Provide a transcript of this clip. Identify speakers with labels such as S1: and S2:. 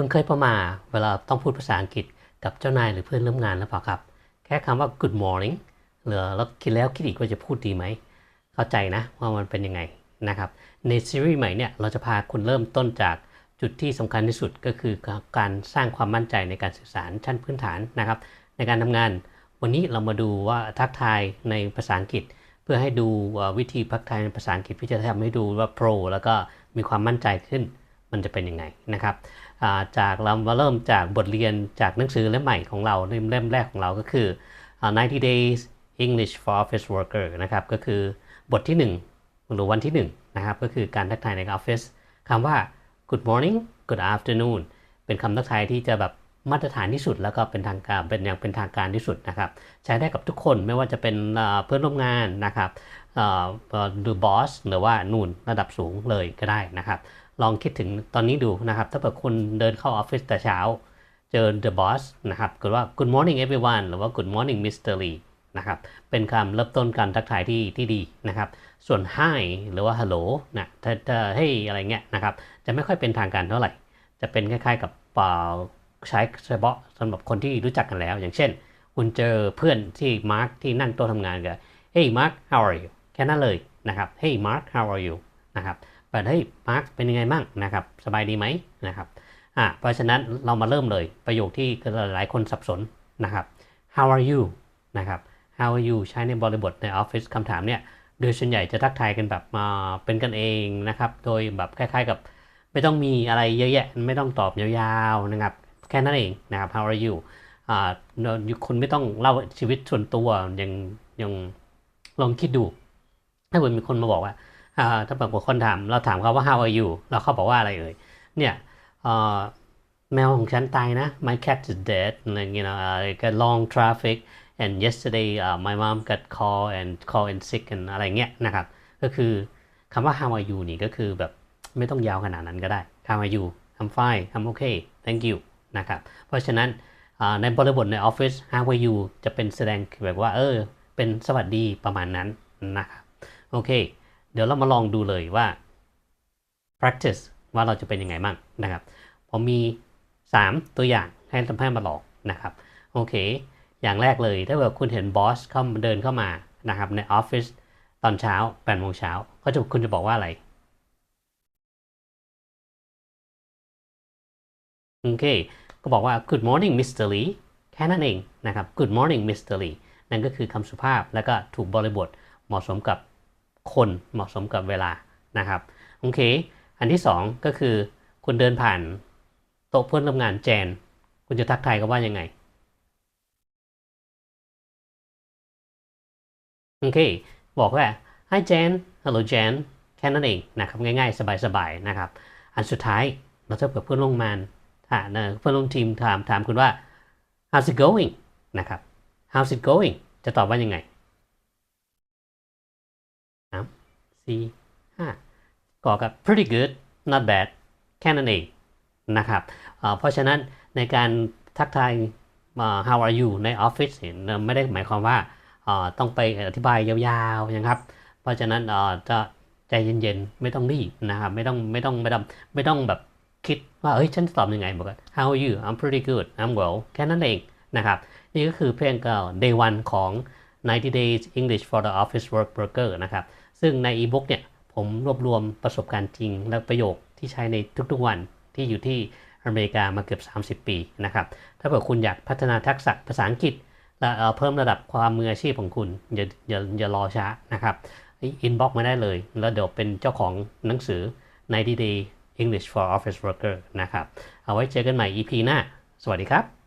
S1: คุณเคยประมาเวลาต้องพูดภาษาอังกฤษกับเจ้านายหรือเพื่อนร่วมงานหรือเปล่าครับ แค่คำว่า good morning เหลือแล้วคิดแล้วคิดอีกว่าจะพูดดีไหม เข้าใจนะว่ามันเป็นยังไงนะครับ ในซีรีส์ใหม่เนี่ยเราจะพาคุณเริ่มต้นจากจุดที่สำคัญที่สุดก็คือการสร้างความมั่นใจในการสื่อสารชั้นพื้นฐานนะครับ ในการทำงานวันนี้เรามาดูว่าทักทายในภาษาอังกฤษ เพื่อให้ดูวิธีทักทายในภาษาอังกฤษเพื่จะทำให้ดูว่าโปรแล้วก็มีความมั่นใจขึ้น มันจะเป็นยังไงนะครับาจากเรามาเริ่มจากบทเรียนจากหนังสือเล่มใหม่ของเราเล่มแรกของเราก็คือ 90 days English for Office Worker นะครับก็คือบทที่ 1 หรือวันที่1นะครับก็คือการทักทายในออฟฟิศคำว่า good morning good afternoon เป็นคำทักทายที่จะแบบมาตรฐานที่สุดแล้วก็เป็นทางการเป็นอย่างเป็นทางการที่สุดนะครับใช้ได้กับทุกคนไม่ว่าจะเป็นเพื่อนร่วมงานนะครับดูบอสหรือว่านูนระดับสูงเลยก็ได้นะครับ ลองคิดถึงตอนนี้ดูนะครับ ถ้าเกิดคุณเดินเข้าออฟฟิศแต่เช้า เจอ the boss นะครับก็ว่า good morning everyone หรือว่า good morning Mr. Lee นะครับเป็นคำเริ่มต้นการทักทายที่ที่ดีนะครับ ส่วน hi หรือว่า hello นะถ้าถ้า hey อะไรเงี้ยนะครับ จะไม่ค่อยเป็นทางการเท่าไหร่ จะเป็นคล้ายๆกับเปล่าใช้เฉพาะสำหรับคนที่รู้จักกันแล้ว อย่างเช่น คุณเจอเพื่อนที่มาร์คที่นั่งโต๊ะทำงานกัน hey Mark how are you แค่นั้นเลยนะครับ hey Mark how are you นะครับ แต่เฮ้ยมาร์คเป็นยังไงบ้างนะครับสบายดีไหมนะครับอ่าเพราะฉะนั้นเรามาเริ่มเลยประโยคที่หลายๆคนสับสนนะครับ how are you นะครับ how are you ใช้ในบริบทในออฟฟิศคำถามเนี่ยโดยส่วนใหญ่จะทักทายกันแบบมาเป็นกันเองนะครับโดยแบบคล้ายๆกับไม่ต้องมีอะไรเยอะแยะไม่ต้องตอบยาวๆนะครับแค่นั้นเองนะครับ how are you อ่าคุณไม่ต้องเล่าชีวิตส่วนตัวยังยังลองคิดดู ถ้าเกิดมีคนมาบอกว่า ถ้าแบบคนถาม เราถามเขาว่า how are you แล้วเขาบอกว่าอะไรเอ่ย เนี่ยแมวของฉันตายนะ my cat is dead and you know uh, got long traffic and yesterday uh, my mom got call and call and sick and อะไรเงี้ยนะครับ ก็คือคำว่า how are you นี่ก็คือแบบไม่ต้องยาวขนาดนั้นก็ได้ how are you I'm fine I'm okay thank you นะครับ เพราะฉะนั้นในบริบทในออฟฟิศ how are you จะเป็นแสดงแบบว่า เออ เป็นสวัสดีประมาณนั้นนะครับ โอเค ดี๋ยวเรามาลองดูเลยว่า practice ว่าเราจะเป็นยังไงบ้างนะครับ ผมมี 3 ตัวอย่างให้ทำให้มาลองนะครับ โอเค อย่างแรกเลยถ้าเกิดคุณเห็นบอสเข้ามาเดินเข้ามานะครับในออฟฟิศตอนเช้า8โมงเช้าเขาจะคุณจะบอกว่าอะไร โอเค ก็บอกว่า good morning Mr. Lee แค่นั้นเองนะครับ good morning Mr. Lee นั่นก็คือคำสุภาพแล้วก็ถูกบริบทเหมาะสมกับ คนเหมาะสมกับเวลานะครับโอเค อันที่สองก็คือ คุณเดินผ่านโต๊ะเพื่อนร่วมงานแจน คุณจะทักทายเขาว่ายังไงโอเค บอกว่า hi Jan hello Jan แค่นั้นเองนะครับง่ายๆ สบายๆนะครับอันสุดท้ายเราจะเผื่อเพื่อนร่วมงานถ้าเพื่อนร่วมทีมถามถามคุณว่า how's it going นะครับ how's it going จะตอบว่ายังไง สี่ห้าก่อกับ pretty good not bad แค่นั้นเองนะครับเพราะฉะนั้นในการทักทาย how are you ในออฟฟิศเนี่ยไม่ได้หมายความว่าต้องไปอธิบายยาวๆนะครับ เพราะฉะนั้นจะใจเย็นๆ ไม่ต้องรีบนะครับ ไม่ต้องไม่ต้องไม่ต้องไม่ต้องแบบคิดว่าเฮ้ยฉันตอบยังไงบอกว่า how are you I'm pretty good I'm well แค่นั้นเองนะครับ นี่ก็คือเพลงก่า day one ของ 90 days English for the office work worker นะครับ ซึ่งในอีบุ๊กเนี่ยผมรวบรวมประสบการณ์จริง และประโยคที่ใช้ในทุกๆวันที่อยู่ที่อเมริกามาเกือบ 30 ปีนะครับ ถ้าเกิดคุณอยากพัฒนาทักษะภาษาอังกฤษ และเพิ่มระดับความมืออาชีพของคุณ อย่าอย่าอย่ารอช้านะครับอินบ็อกมาได้เลย แล้วเดี๋ยวเป็นเจ้าของหนังสือ 90 day English for office worker นะครับ เอาไว้เจอกันใหม่ EP หน้า สวัสดีครับ